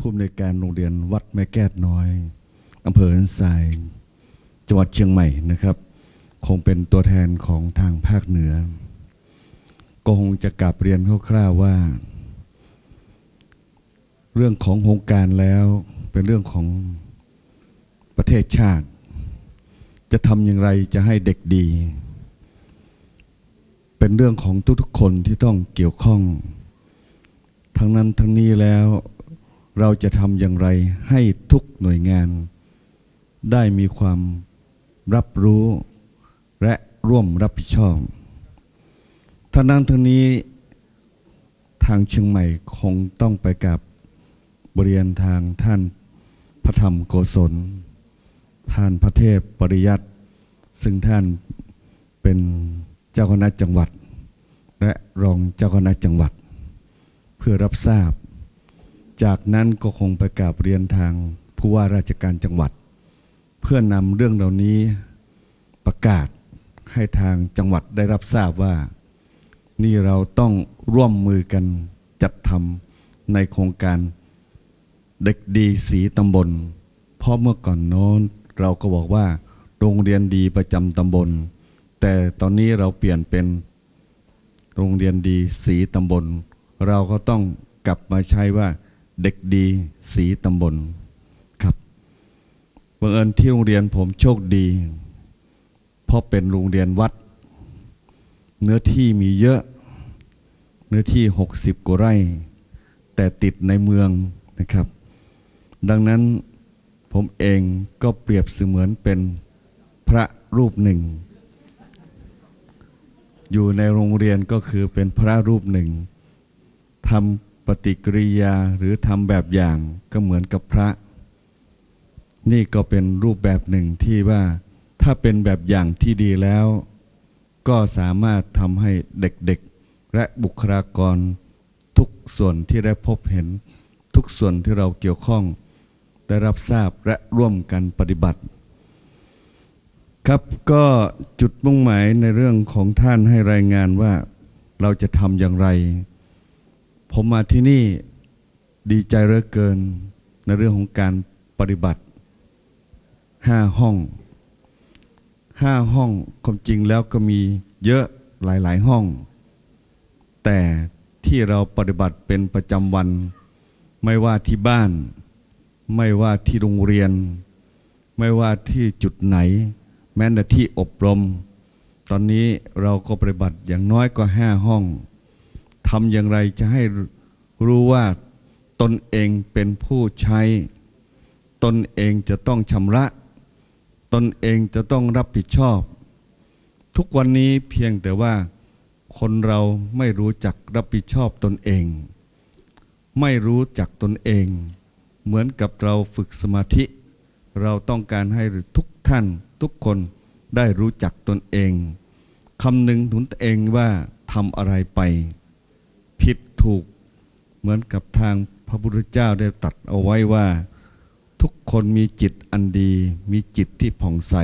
ผู้อำนวยการโรงเรียนวัดแม่แก้วน้อยอำเภอหันทรายจังหวัดเชียงใหม่นะครับ คงเป็นตัวแทนของทางภาคเหนือ ก็คงจะกลับเรียนคร่าวๆว่า เรื่องของโครงการแล้วเป็นเรื่องของประเทศชาติ จะทำอย่างไรจะให้เด็กดี เป็นเรื่องของทุกๆคนที่ต้องเกี่ยวข้อง ทั้งนั้นทั้งนี้แล้ว เราจะทำอย่างไรให้ทุกหน่วยงาน ได้มีความรับรู้และร่วมรับผิดชอบทั้งนั้นทั้งนี้ทางเชียงใหม่คงต้องไปกับบรียนทางท่านพระธรรมโกศล ท่านพระเทพปริยัติ ซึ่งท่านเป็นเจ้าคณะจังหวัด และรองเจ้าคณะจังหวัด เพื่อรับทราบ จากนั้นก็คงไปกราบเรียนทางผู้ว่าราชการจังหวัด เพื่อนำเรื่องเหล่านี้ประกาศให้ทางจังหวัดได้รับทราบว่า นี่เราต้องร่วมมือกันจัดทำในโครงการเด็กดีสีตำบล เพราะเมื่อก่อนโน้นเราก็บอกว่า โรงเรียนดีประจำตำบล แต่ตอนนี้เราเปลี่ยนเป็น โรงเรียนดีสีตำบล เราก็ต้องกลับมาใช้ว่า เด็กดีสีตำบลครับบังเอิญที่โรงเรียนผมโชคดี เพราะเป็นโรงเรียนวัด เนื้อที่มีเยอะ เนื้อที่ 60 กว่าไร่ แต่ติดในเมืองนะครับ ดังนั้นผมเองก็เปรียบเสมือนเป็นพระรูปหนึ่ง อยู่ในโรงเรียนก็คือเป็นพระรูปหนึ่งทำ ฏิกิริยาหรือทำแบบอย่างก็เหมือนกับพระ นี่ก็เป็นรูปแบบหนึ่งที่ว่าถ้าเป็นแบบอย่างที่ดีแล้ว ก็สามารถทำให้เด็กๆ และบุคลากร ทุกส่วนที่ได้พบเห็น ทุกส่วนที่เราเกี่ยวข้อง ได้รับทราบและร่วมกันปฏิบัติ ครับก็จุดมุ่งหมายในเรื่องของท่านให้รายงานว่าเราจะทำอย่างไร ผมมาที่นี่ดีใจเหลือเกินในเรื่องของการปฏิบัติห้าห้องห้าห้องความจริงแล้วก็มีเยอะหลายๆห้อง แต่ที่เราปฏิบัติเป็นประจำวัน ไม่ว่าที่บ้าน ไม่ว่าที่โรงเรียน ไม่ว่าที่จุดไหน แม้แต่ที่อบรม ตอนนี้เราก็ปฏิบัติอย่างน้อยก็ห้าห้อง ทำอย่างไรจะให้รู้ว่าตนเองเป็นผู้ใช้ ตนเองจะต้องชำระ ตนเองจะต้องรับผิดชอบ ทุกวันนี้เพียงแต่ว่าคนเราไม่รู้จักรับผิดชอบตนเอง ไม่รู้จักตนเอง เหมือนกับเราฝึกสมาธิ เราต้องการให้ทุกท่านทุกคนได้รู้จักตนเองคำหนึ่งถึงตนเองว่าทำอะไรไป ผิดถูกเหมือนกับทางพระพุทธเจ้าได้ตัดเอาไว้ว่า ทุกคนมีจิตอันดี มีจิตที่ผ่องใส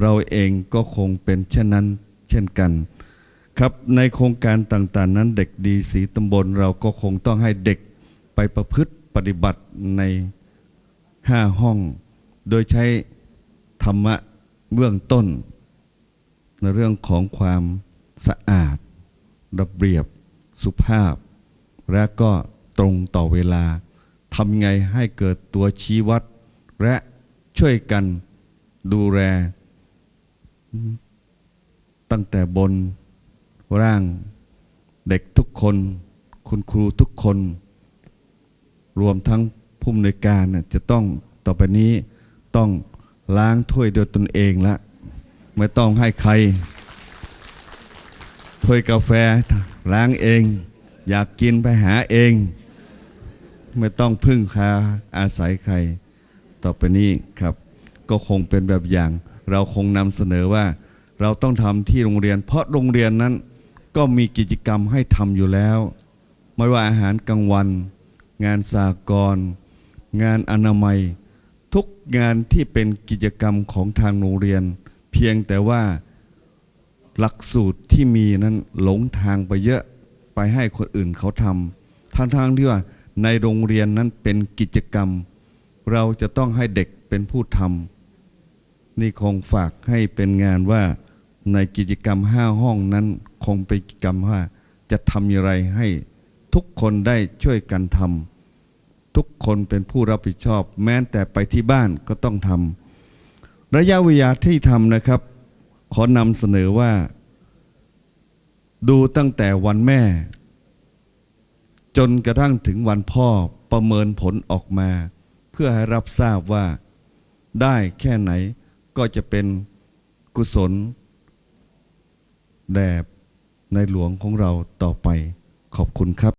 เราเองก็คงเป็นเช่นนั้นเช่นกัน ครับในโครงการต่างๆ นั้นเด็กดีสีตำบลเราก็คงต้องให้เด็กไปประพฤติปฏิบัติในห้าห้อง โดยใช้ธรรมะเบื้องต้น ในเรื่องของความสะอาดระเบียบ สุภาพ และก็ตรงต่อเวลาทำไงให้เกิดตัวชี้วัด และช่วยกันดูแล ตั้งแต่บนร่างเด็กทุกคน คุณครูทุกคน รวมทั้งผู้อำนวยการจะต้องต่อไปนี้ต้องล้างถ้วยโดยตนเองละ ไม่ต้องให้ใครถ้วยกาแฟ ล้างเอง อยากกินไปหาเอง ไม่ต้องพึ่งพาอาศัยใคร ต่อไปนี้ครับ ก็คงเป็นแบบอย่าง เราคงนำเสนอว่า เราต้องทำที่โรงเรียน เพราะโรงเรียนนั้นก็มีกิจกรรมให้ทำอยู่แล้ว ไม่ว่าอาหารกลางวัน งานสากลงานอนามัย ทุกงานที่เป็นกิจกรรมของทางโรงเรียน เพียงแต่ว่า หลักสูตรที่มีนั้นหลงทางไปเยอะไปให้คนอื่นเขาทำทั้งๆที่ว่าในโรงเรียนนั้นเป็นกิจกรรม เราจะต้องให้เด็กเป็นผู้ทำนี่คงฝากให้เป็นงานว่าในกิจกรรมห้าห้องนั้นคงเป็นกิจกรรมว่า จะทำอย่างไรให้ทุกคนได้ช่วยกันทำทุกคนเป็นผู้รับผิดชอบ แม้แต่ไปที่บ้านก็ต้องทำระยะเวลาที่ทำนะครับ ขอนำเสนอว่า ดูตั้งแต่วันแม่ จนกระทั่งถึงวันพ่อประเมินผลออกมา เพื่อให้รับทราบว่า ได้แค่ไหนก็จะเป็นกุศล แด่ในหลวงของเราต่อไปขอบคุณครับ